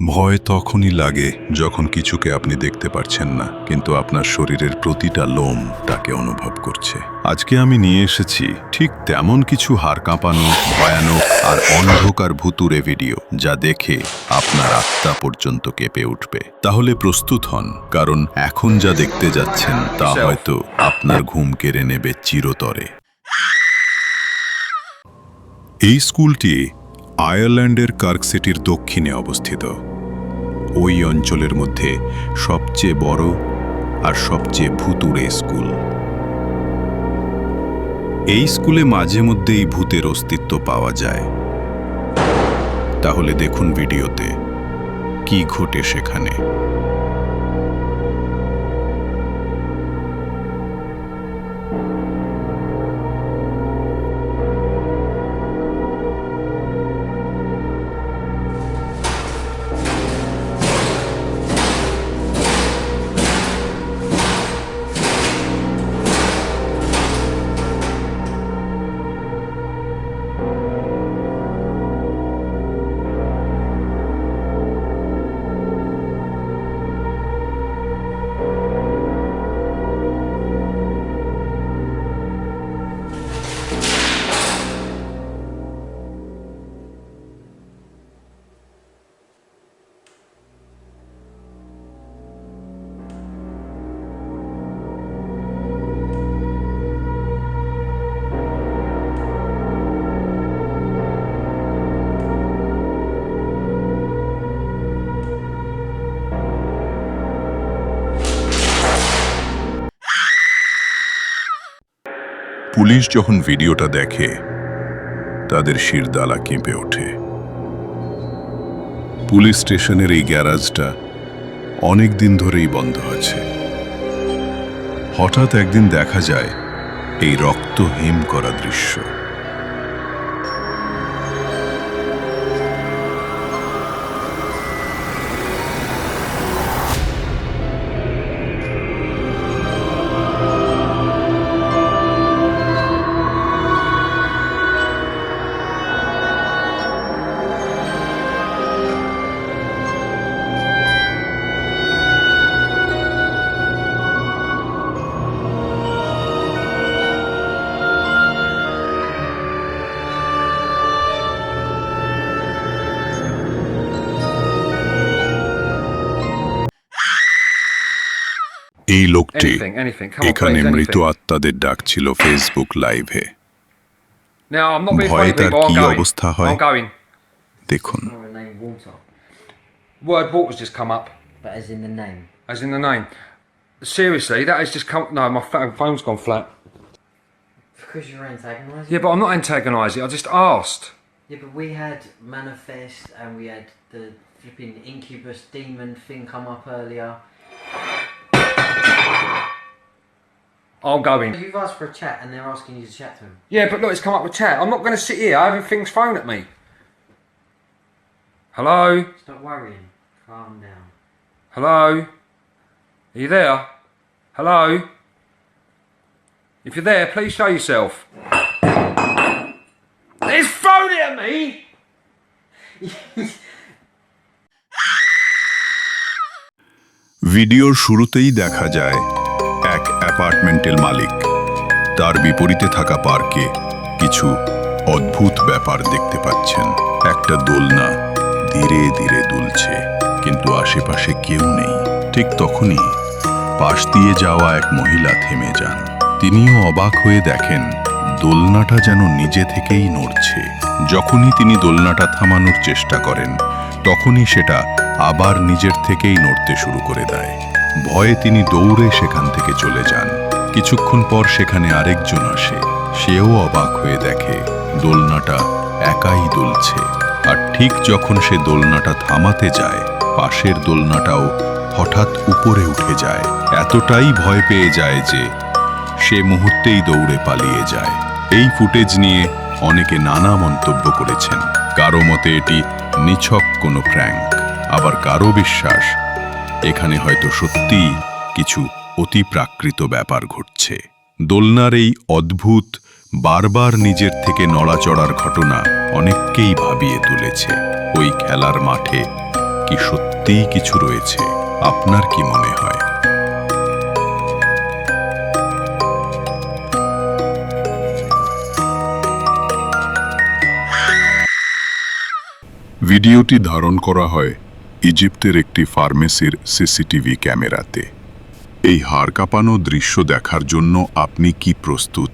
ভয় তখনই লাগে যখন কিছুকে আপনি দেখতে পারছেন না কিন্তু আপনার শরীরের প্রতিটা লোম তাকে অনুভব করছে। আজকে আমি নিয়ে এসেছি ঠিক তেমন কিছু হাড় কাঁপানো ভয়ানক আর অন্ধকার ভুতুরে ভিডিও যা দেখে আপনার আত্মা পর্যন্ত কেঁপে উঠবে। তাহলে প্রস্তুত হন কারণ এখন যা দেখতে যাচ্ছেন তা হয়তো আপনার ঘুম কেড়ে নেবে চিরতরে। এই স্কুলটি আয়ারল্যান্ডের কার্ক সিটির দক্ষিণে অবস্থিত। ওই অঞ্চলের মধ্যে সবচেয়ে বড় আর সবচেয়ে ভুতুড়ে স্কুল। এই স্কুলে মাঝে মধ্যেই ভূতের অস্তিত্ব পাওয়া যায়। তাহলে দেখুন ভিডিওতে, কি ঘটে সেখানে। পুলিশ যখন ভিডিওটা দেখে, তাদের শিরদালা কেঁপে ওঠে। পুলিশ স্টেশনের এই গ্যারাজটা অনেক দিন ধরেই বন্ধ আছে। হঠাৎ একদিন দেখা যায়, এই রক্ত হিম করা দৃশ্য। এই লোকটি Anything, anything. Come on, এখানে please, মৃত anything. আত্মাদের ডাকছিল ফেসবুক লাইভে Now, I'm not being ভয়ে funny, তার people. I'm কি going. অবস্থা হয়? I'm going. দেখুন name water, Word water's just come up, but as in the name. as in the name. Seriously, that has just come. No, my pho- phone's gone flat. Because you're antagonising. Yeah, but I'm not antagonising. I just asked. Yeah, but we had manifest and we had the flipping incubus demon thing come up earlier. I'm going. You've asked for a chat and they're asking you to chat to him. Yeah, but look, it's come up with chat. I'm not going to sit here having things thrown at me. Hello? Stop worrying. Calm down. Hello? Are you there? Hello? If you're there, please show yourself. It's thrown it at me! ভিডিওর শুরুতেই দেখা যায় এক অ্যাপার্টমেন্টের মালিক। তার বিপরীতে থাকা পার্কে কিছু অদ্ভুত ব্যাপার দেখতে পাচ্ছেন। একটা দোলনা ধীরে ধীরে দুলছে, কিন্তু আশেপাশে কেউ নেই। ঠিক তখনই পাশ দিয়ে যাওয়া এক মহিলা থেমে যান। তিনিও অবাক হয়ে দেখেন, দোলনাটা যেন নিজে থেকেই নড়ছে। যখনই তিনি দোলনাটা থামানোর চেষ্টা করেন, তখনই সেটা আবার নিজের থেকেই নড়তে শুরু করে দেয়। ভয়ে তিনি দৌড়ে সেখান থেকে চলে যান। কিছুক্ষণ পর সেখানে আরেকজন আসে। সেও অবাক হয়ে দেখে, দোলনাটা একাই দুলছে। আর ঠিক যখন সে দোলনাটা থামাতে যায়, পাশের দোলনাটাও হঠাৎ উপরে উঠে যায়। এতটাই ভয় পেয়ে যায় যে, সে মুহূর্তেই দৌড়ে পালিয়ে যায়। এই ফুটেজ নিয়ে অনেকে নানা মন্তব্য করেছেন। কারও মতে এটি নিছক কোনো প্র্যাঙ্ক। আবার কারও বিশ্বাস এখানে হয়তো সত্যিই কিছু অতি প্রাকৃত ব্যাপার ঘটছে। দোলনার এই অদ্ভুত, বারবার নিজের থেকে নড়াচড়ার ঘটনা অনেককেই ভাবিয়ে তুলেছে। ওই খেলার মাঠে কি সত্যিই কিছু রয়েছে, আপনার কি মনে হয়? ভিডিওটি ধারণ করা হয় ইজিপ্টের একটি ফার্মেসির সিসিটিভি ক্যামেরাতে। এই হাড় কাঁপানো দৃশ্য দেখার জন্য আপনি কি প্রস্তুত?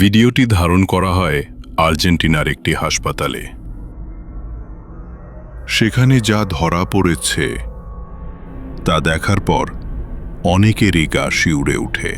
ভিডিওটি ধারণ করা হয় আর্জেন্টিনার একটি হাসপাতালে। সেখানে যা ধরা পড়েছে, তা দেখার পর অনেকেরই গা শিউড়ে ওঠে।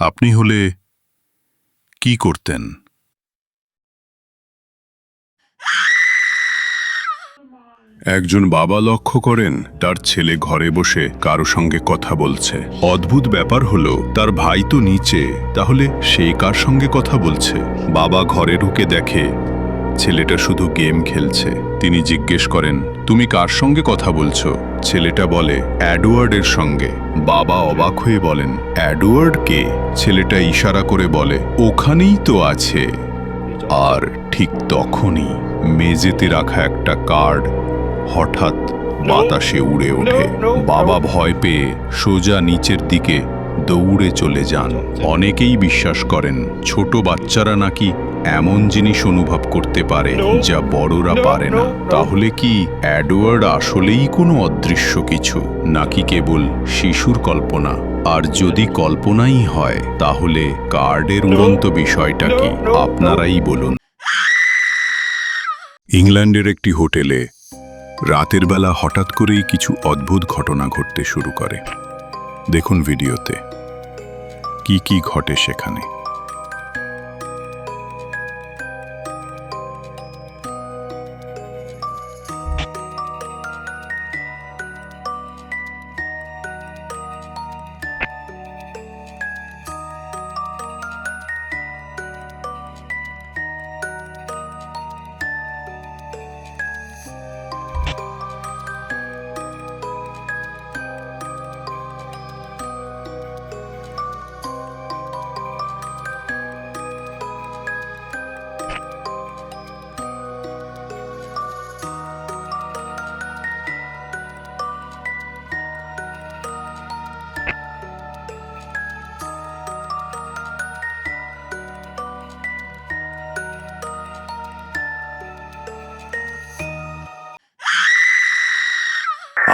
আপনি হলে কি করতেন? একজন বাবা লক্ষ্য করেন, তার ছেলে ঘরে বসে কারও সঙ্গে কথা বলছে। অদ্ভুত ব্যাপার হলো, তার ভাই তো নিচে, তাহলে সে কার সঙ্গে কথা বলছে? বাবা ঘরে ঢুকে দেখে, ছেলেটা শুধু গেম খেলছে। তিনি জিজ্ঞেস করেন, তুমি কার সঙ্গে কথা বলছো? ছেলেটা বলে অ্যাডওয়ার্ডের সঙ্গে। বাবা অবাক হয়ে বলেন অ্যাডওয়ার্ড কে? ছেলেটা ইশারা করে বলে ওখানেই তো আছে। আর ঠিক তখনই মেঝেতে রাখা একটা কার্ড হঠাৎ বাতাসে উড়ে ওঠে। বাবা ভয় পেয়ে সোজা নিচের দিকে দৌড়ে চলে যান। অনেকেই বিশ্বাস করেন ছোট বাচ্চারা নাকি এমন জিনিস অনুভব করতে পারে যা বড়রা পারে না। তাহলে কি অ্যাডওয়ার্ড আসলেই কোনো অদৃশ্য কিছু নাকি কেবল শিশুর কল্পনা? আর যদি কল্পনাই হয় তাহলে কার্ডের উড়ন্ত বিষয়টা কি? আপনারাই বলুন। ইংল্যান্ডের একটি হোটেলে রাতের বেলা হঠাৎ করেই কিছু অদ্ভুত ঘটনা ঘটতে শুরু করে। দেখুন ভিডিওতে। কি কি ঘটে সেখানে?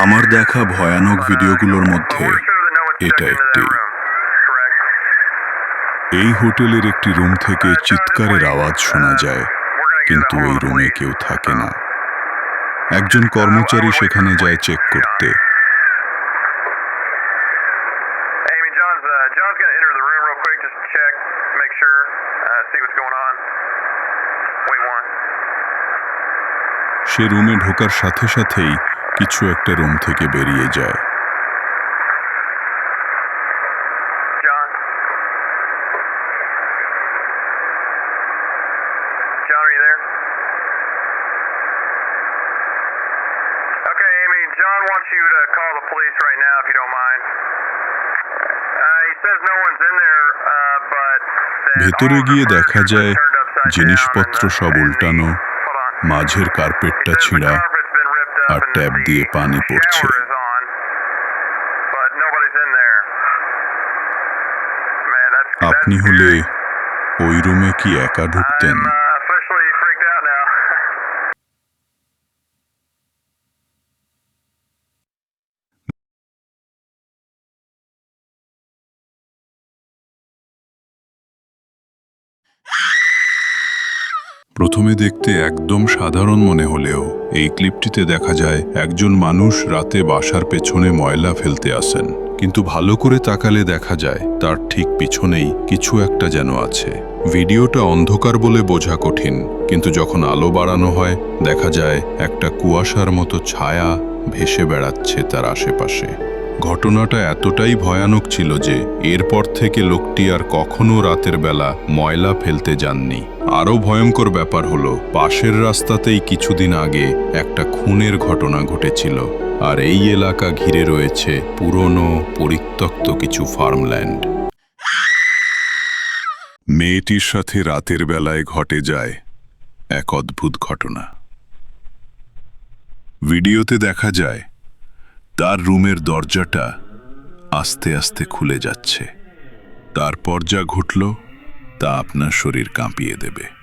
আমার দেখা ভয়ানক ভিডিওগুলোর মধ্যে এটা একটি। এই হোটেলের একটি রুম থেকে চিৎকারের আওয়াজ শোনা যায় কিন্তু ওই রুমে কেউ থাকে না। একজন কর্মচারী সেখানে যায় চেক করতে। Uh, uh. সে রুমে ঢোকার সাথে সাথেই কিছু একটা রুম থেকে বেরিয়ে যায়। ভেতরে গিয়ে দেখা যায় জিনিসপত্র সব উল্টানো মাঝের কার্পেটটা ছিঁড়া। আর ট্যাপ দিয়ে পানি পড়ছে। আপনি হলে. ওই রুমে কি একা ঢুকতেন প্রথমে দেখতে একদম সাধারণ মনে হলেও এই ক্লিপটিতে দেখা যায় একজন মানুষ রাতে বাসার পেছনে ময়লা ফেলতে আসেন। কিন্তু ভালো করে তাকালে দেখা যায় তার ঠিক পিছনেই কিছু একটা যেন আছে। ভিডিওটা অন্ধকার বলে বোঝা কঠিন, কিন্তু যখন আলো বাড়ানো হয়, দেখা যায় একটা কুয়াশার মতো ছায়া ভেসে বেড়াচ্ছে তার আশেপাশে। ঘটনাটা এতটাই ভয়ানক ছিল যে এরপর থেকে লোকটি আর কখনো রাতের বেলা ময়লা ফেলতে যাননি। আরও ভয়ঙ্কর ব্যাপার হলো, পাশের রাস্তাতেই কিছুদিন আগে একটা খুনের ঘটনা ঘটেছিল। আর এই এলাকা ঘিরে রয়েছে পুরনো, পরিত্যক্ত কিছু ফার্মল্যান্ড মেয়েটির সাথে রাতের বেলায় ঘটে যায় এক অদ্ভুত ঘটনা। ভিডিওতে দেখা যায় তার রুমের দরজাটা আস্তে আস্তে খুলে যাচ্ছে। তারপর যা ঘটল, তা আপনার শরীর কাঁপিয়ে দেবে।